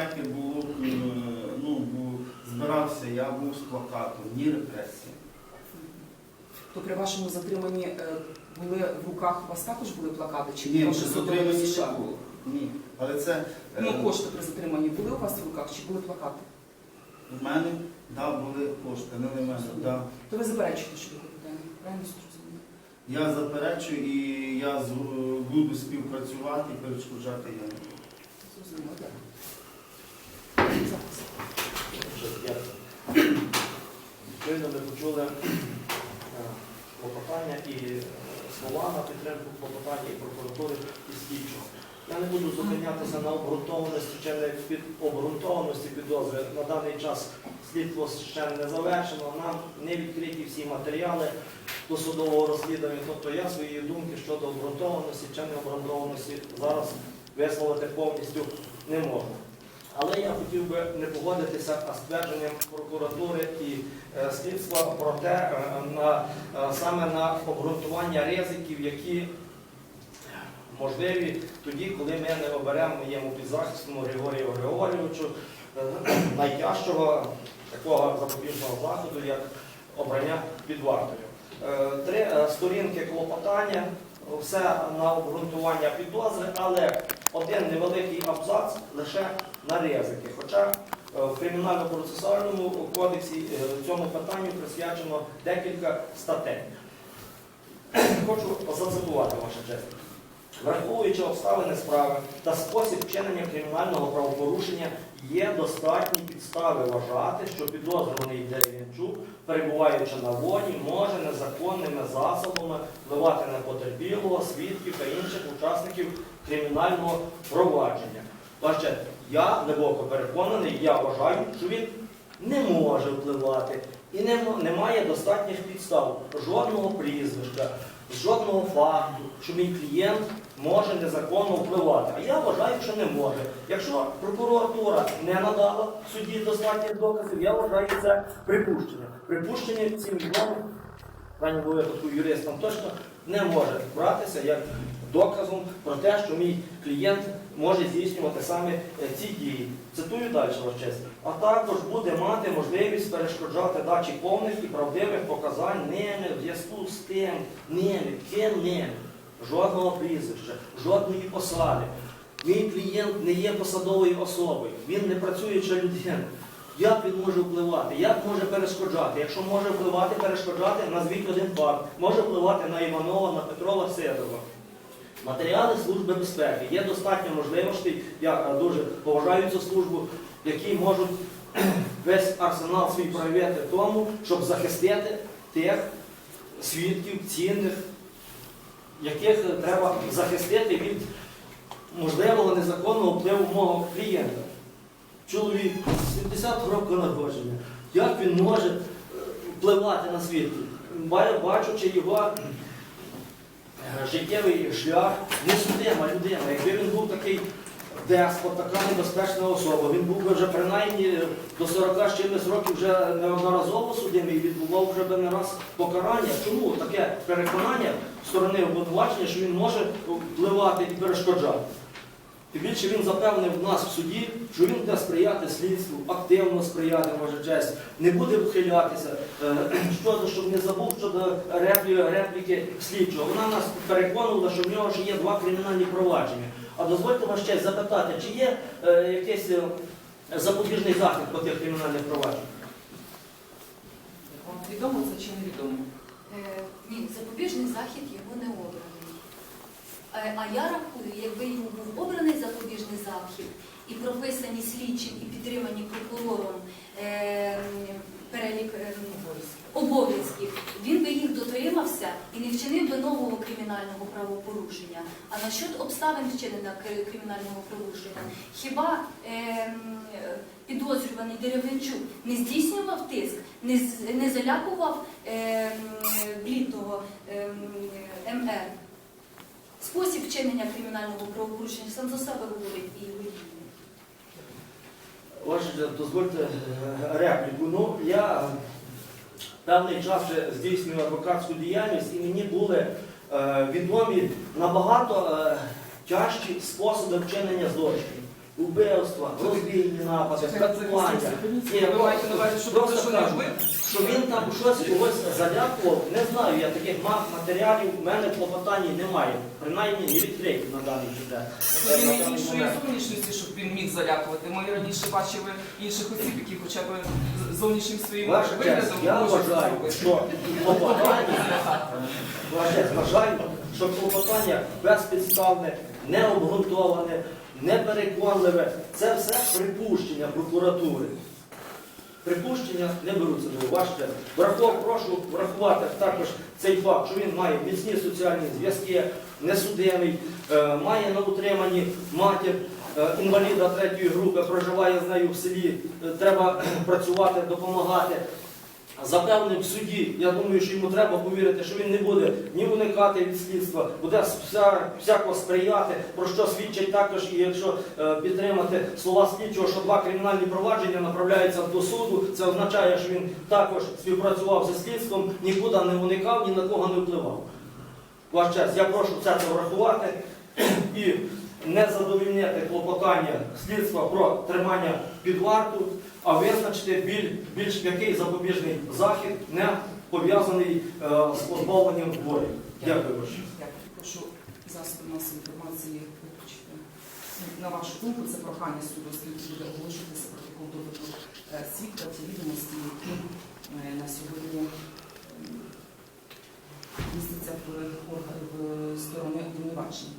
безпеки було, е, ну, збирався, я був з плакатом, ні репресії. То при вашому затриманні е, були в руках у вас також були плакати? Чи Ні, судове ще було. Ні. Але це е, Ну, кошти при затриманні були у вас в руках чи були плакати? в мене да, були кошти, не в мене. Да. То ви заперечуєте, що ви питання? Правильно зрозуміло? Я заперечую і я буду співпрацювати і перешкоджати я не буду. Зрозуміло, так. Щойно ми почули е, клопотання і е, слова на підтримку клопотання і прокуратури і слідчого. Я не буду зупинятися на обґрунтованості чи не під обґрунтованості підозри. На даний час слідство ще не завершено. Нам не відкриті всі матеріали до судового розслідування. Тобто я свої думки щодо обґрунтованості чи необґрунтованості зараз висловити повністю не можу. Але я хотів би не погодитися з твердженням прокуратури і е, слідства про те, е, на, е, саме на обґрунтування ризиків, які можливі тоді, коли ми не оберемо моєму підзахисному Григорію Григорійовичу найтяжчого такого запобіжного заходу, як обрання під вартою. Три сторінки клопотання, все на обґрунтування підозри, але один невеликий абзац лише на ризики. Хоча е, в кримінально-процесуальному кодексі е, цьому питанню присвячено декілька статей. Хочу зацитувати ваша честь. Враховуючи обставини справи та спосіб вчинення кримінального правопорушення, є достатні підстави вважати, що підозрюваний Дерев'янчук, перебуваючи на волі, може незаконними засобами впливати на потерпілого, свідків та інших учасників кримінального провадження. Честь, я глибоко переконаний, я вважаю, що він не може впливати і не, м- немає достатніх підстав жодного прізвища, жодного факту, що мій клієнт може незаконно впливати. А я вважаю, що не може. Якщо прокуратура не надала суді достатніх доказів, я вважаю це припущення. Припущення цим відомим, крайньому випадку юристам точно не може братися як доказом про те, що мій клієнт може здійснювати саме е, ці дії. Цитую далі, ваш. А також буде мати можливість перешкоджати дачі повних і правдивих показань ними в зв'язку з тим, ними, ким ними. Жодного прізвища, жодної посади. Мій клієнт не є посадовою особою, він не працююча людина. Як він може впливати? Як може перешкоджати? Якщо може впливати, перешкоджати, назвіть один факт. Може впливати на Іванова, на Петрова Сидорова. Матеріали Служби безпеки. Є достатньо можливостей, я е, дуже поважаю цю службу, які можуть весь арсенал свій проявити тому, щоб захистити тих свідків цінних, яких треба захистити від можливого незаконного впливу мого клієнта. Чоловік 70 років народження. Як він може е, впливати на світ, Бачучи його е, життєвий шлях, не судима людина. Якби він був такий деспот, така небезпечна особа, він був би вже принаймні до 40 з чимось років вже неодноразово судимий і відбував вже би не раз покарання. Чому таке переконання сторони обвинувачення, що він може впливати і перешкоджати? Тим більше він запевнив нас в суді, що він буде сприяти слідству, активно сприяти, може честь, не буде вхилятися, е, щодо, щоб не забув щодо реплі, репліки слідчого. Вона нас переконувала, що в нього ще є два кримінальні провадження. А дозвольте вас честь запитати, чи є е, якийсь е, запобіжний захід по тих кримінальних провадженнях? Вам відомо це чи невідомо? Е, Ні, запобіжний захід його не обраний. Е, А я рахую, якби йому був обраний запобіжний захід і прописані слідчим і підтримані прокурором е, перелік е, обов'язків, він би їх дотримався і не вчинив би нового кримінального правопорушення. А насчет обставин вчинення кримінального порушення, хіба е, е, підозрюваний Деревенчук не здійснював тиск, не, залякував е, блідного МР? Спосіб вчинення кримінального правопорушення сам за себе говорить і його дії. Ваше, дозвольте е, репліку. Ну, я певний час вже здійснюю адвокатську діяльність і мені були е, відомі набагато е, тяжкі способи вчинення злочинів. убивства, розбійні напади, катування. Ні, Ви маєте на увазі, що просто що не кажу, вбив? що він там щось когось залякував, не знаю, я таких ма- матеріалів в мене в клопотанні немає. Принаймні не відкриті на даний він не іншої зовнішності, міг залякувати. Ми раніше бачили інших осіб, які хоча б зовнішнім своїм Ваша честь, виглядом я можуть вважаю, зробити. що клопотання, Ваша честь, вважаю, що клопотання безпідставне, необґрунтоване, непереконливе. Це все припущення прокуратури. Припущення не беруться до уваження. Врахував, прошу врахувати також цей факт, що він має міцні соціальні зв'язки, несудимий, е, має на утриманні матір е, інваліда третьої групи, проживає з нею в селі. Е, Треба працювати, допомагати. Запевнив в суді, я думаю, що йому треба повірити, що він не буде ні уникати від слідства, буде вся, всяко сприяти, про що свідчить також, і якщо е, підтримати слова слідчого, що два кримінальні провадження направляються до суду, це означає, що він також співпрацював зі слідством, нікуди не уникав, ні на кого не впливав. Ваш час, я прошу це врахувати і не задовільняти клопотання слідства про тримання під варту, а визначити біль, більш м'який запобіжний захід, не пов'язаний е, з позбавленням волі. Дякую. ваше. Прошу засоби масової інформації виключити. На вашу думку, це прохання суду, оскільки буде оголошуватися протокол доводу е, свідка, ті відомості, які е, на сьогодні містяться в, орга- сторони обвинувачення.